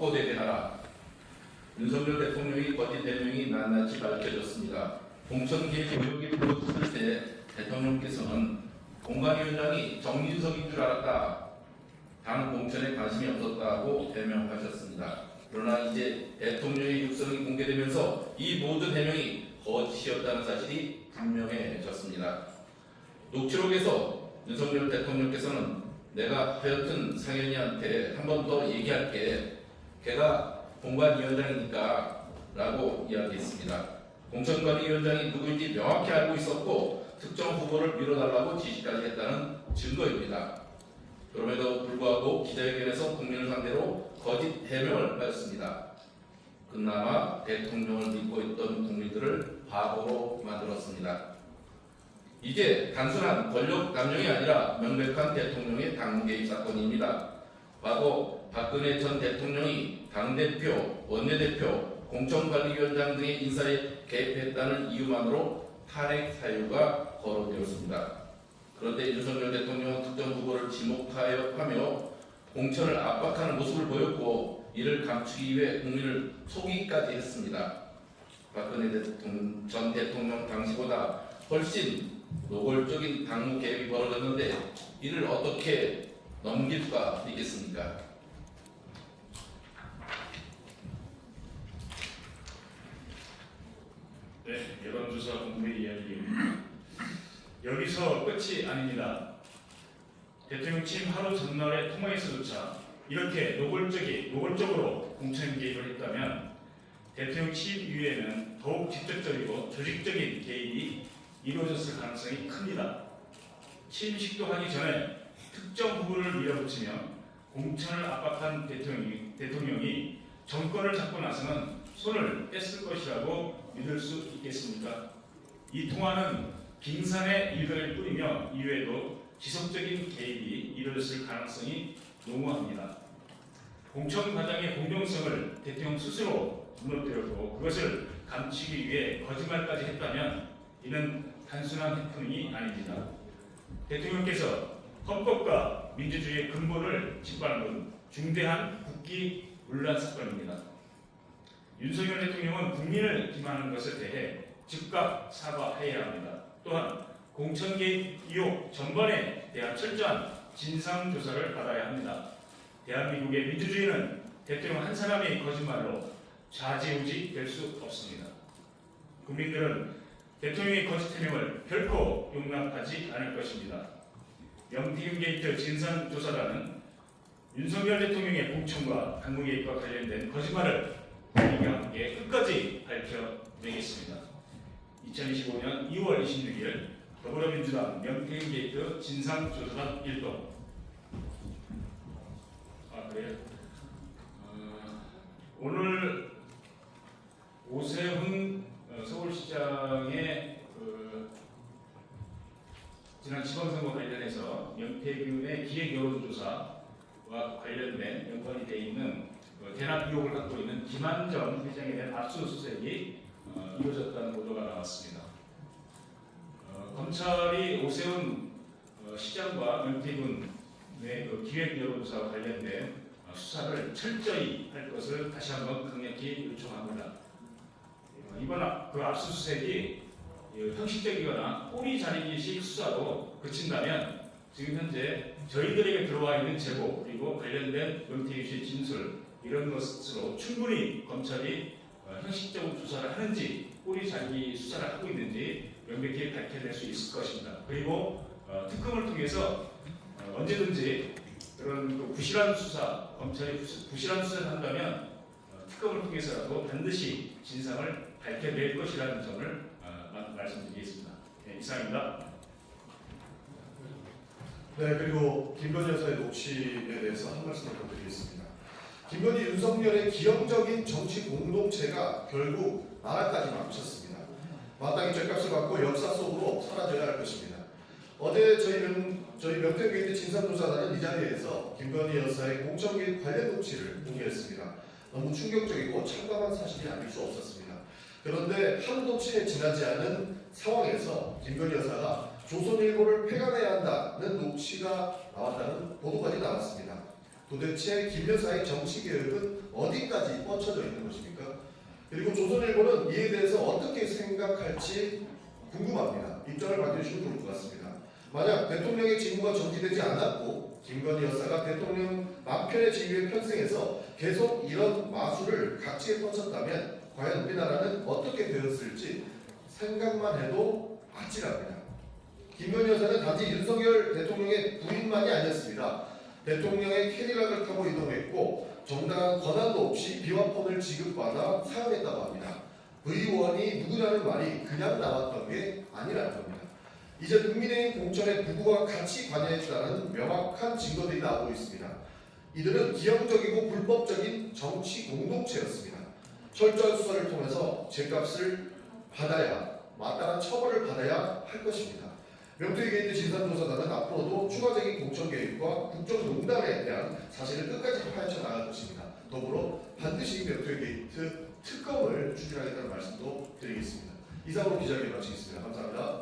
확보되게 하라. 윤석열 대통령이 거짓 대명이 낱낱이 밝혀졌습니다. 공천 개입 의혹이 불거졌을 때 대통령께서는 공관위원장이 정진석인 줄 알았다. 당 공천에 관심이 없었다고 대명하셨습니다. 그러나 이제 대통령의 육성이 공개되면서 이 모든 해명이 거짓이었다는 사실이 분명해졌습니다. 녹취록에서 윤석열 대통령께서는 내가 하여튼 상현이한테 한 번 더 얘기할게. 걔가 공관위원장이니까 라고 이야기했습니다. 공천관리위원장이 누구인지 명확히 알고 있었고 특정 후보를 밀어달라고 지시까지 했다는 증거입니다. 그럼에도 불구하고 기자회견에서 국민을 상대로 거짓 해명을 하였습니다. 그나마 대통령을 믿고 있던 국민들을 바보로 만들었습니다. 이제 단순한 권력 남용이 아니라 명백한 대통령의 당무 개입 사건입니다. 과거 박근혜 전 대통령이 당대표, 원내대표, 공천관리위원장 등의 인사에 개입했다는 이유만으로 탄핵 사유가 거론되었습니다. 그런데 윤석열 대통령은 특정 후보를 지목하여 하며 공천을 압박하는 모습을 보였고 이를 감추기 위해 국민을 속이기까지 했습니다. 박근혜 대통령, 전 대통령 당시보다 훨씬 노골적인 당무 개입이 벌어졌는데 이를 어떻게 넘길 수가 있겠습니까? 네, 여론조사 공개 이야기. 여기서 끝이 아닙니다. 대통령 취임 하루 전날의 통화에서조차 이렇게 노골적이, 노골적으로 공천 개입을 했다면 대통령 취임 이후에는 더욱 직접적이고 조직적인 개입이 이루어졌을 가능성이 큽니다. 취임식도 하기 전에 특정 후보를 밀어붙이며 공천을 압박한 대통령이, 대통령이 정권을 잡고 나서는 손을 뺐을 것이라고 믿을 수 있겠습니까? 이 통화는 빙산의 일각일 뿐이며 이외에도 지속적인 개입이 이루어졌을 가능성이 농후합니다. 공천 과정의 공정성을 대통령 스스로 무너뜨렸고 그것을 감추기 위해 거짓말까지 했다면 이는 단순한 해프닝이 아닙니다. 대통령께서 헌법과 민주주의의 근본을 짓밟은 중대한 국기 문란 사건입니다. 윤석열 대통령은 국민을 기만하는 것에 대해 즉각 사과해야 합니다. 또한 공천 개입 의혹 전반에 대한 철저한 진상 조사를 받아야 합니다. 대한민국의 민주주의는 대통령 한 사람의 거짓말로 좌지우지 될 수 없습니다. 국민들은 대통령의 거짓 해명을 결코 용납하지 않을 것입니다. 명태균 게이트 진상조사단은 윤석열 대통령의 공천과 당무 개입과 관련된 거짓말을 우리가 함께 끝까지 밝혀내겠습니다. 2025년 2월 26일 더불어민주당 명태균 게이트 진상조사단 1동 아 그래요? 어, 오늘 오세훈 어, 서울시장의 그 지난 지방선거 관련해서 명태균의 기획 여론조사와 관련된 연관이 돼 있는 그 대납 의혹을 갖고 있는 김한정 회장에 대한 압수수색이 어, 이루어졌다는 보도가 나왔습니다. 어, 검찰이 오세훈 어, 시장과 명태균의 그 기획 여론조사와 관련된 어, 수사를 철저히 할 것을 다시 한번 강력히 요청합니다. 어, 이번 압- 그 압수수색이 이 형식적이거나 꼬리 자르기식 수사로 그친다면 지금 현재 저희들에게 들어와 있는 제보 그리고 관련된 명태균 씨의 진술 이런 것으로 충분히 검찰이 어, 형식적인 조사를 하는지 꼬리 자르기 수사를 하고 있는지 명백히 밝혀낼 수 있을 것입니다. 그리고 어, 특검을 통해서 어, 언제든지 그런 그 부실한 수사 검찰이 부실- 부실한 수사를 한다면 어, 특검을 통해서라도 반드시 진상을 밝혀낼 것이라는 점을 어, 마- 말씀드리겠습니다. 네, 이상입니다. 네, 그리고 김건희 여사의 녹취에 대해서 한 말씀 더 드리겠습니다. 김건희 윤석열의 기형적인 정치 공동체가 결국 나라까지 망쳤습니다. 마땅히 죗값을 받고 역사 속으로 사라져야 할 것입니다. 어제 저희 명, 저희 명태교인대 진상조사단은 이 자리에서 김건희 여사의 개입 관련 녹취를 공개했습니다. 너무 충격적이고 참담한 사실이 아닐 수 없었습니다. 그런데 하루도 채 지나지 않은 상황에서 김건희 여사가 조선일보를 폐간해야 한다는 녹취가 나왔다는 보도까지 나왔습니다. 도대체 김 여사의 정치 개혁은 어디까지 뻗쳐져 있는 것입니까? 그리고 조선일보는 이에 대해서 어떻게 생각할지 궁금합니다. 입장을 밝혀주시면 좋을 것 같습니다. 만약 대통령의 직무가 정지되지 않았고 김건희 여사가 대통령 남편의 지위에 편승해서 계속 이런 마술을 각지에 뻗쳤다면 과연 우리나라는 어떻게 되었을지 생각만 해도 아찔합니다. 김건희 여사는 단지 윤석열 대통령의 부인만이 아니었습니다. 대통령의 캐리락을 타고 이동했고 정당한 권한도 없이 비화폰을 지급받아 사용했다고 합니다. 의원이 누구라는 말이 그냥 나왔던 게 아니라는 겁니다. 이제 국민의힘 공천에 부부가 같이 관여했다는 명확한 증거들이 나오고 있습니다. 이들은 기형적이고 불법적인 정치 공동체였습니다. 철저한 수사를 통해서 죄값을 받아야 마땅한 처벌을 받아야 할 것입니다. 명태희 게이트 진상조사단은 앞으로도 추가적인 공천 계획과 국정농단에 대한 사실을 끝까지 파헤쳐 나갈 것입니다. 더불어 반드시 명태희 게이트 특검을 추진하겠다는 말씀도 드리겠습니다. 이상으로 기자회견 마치겠습니다. 감사합니다.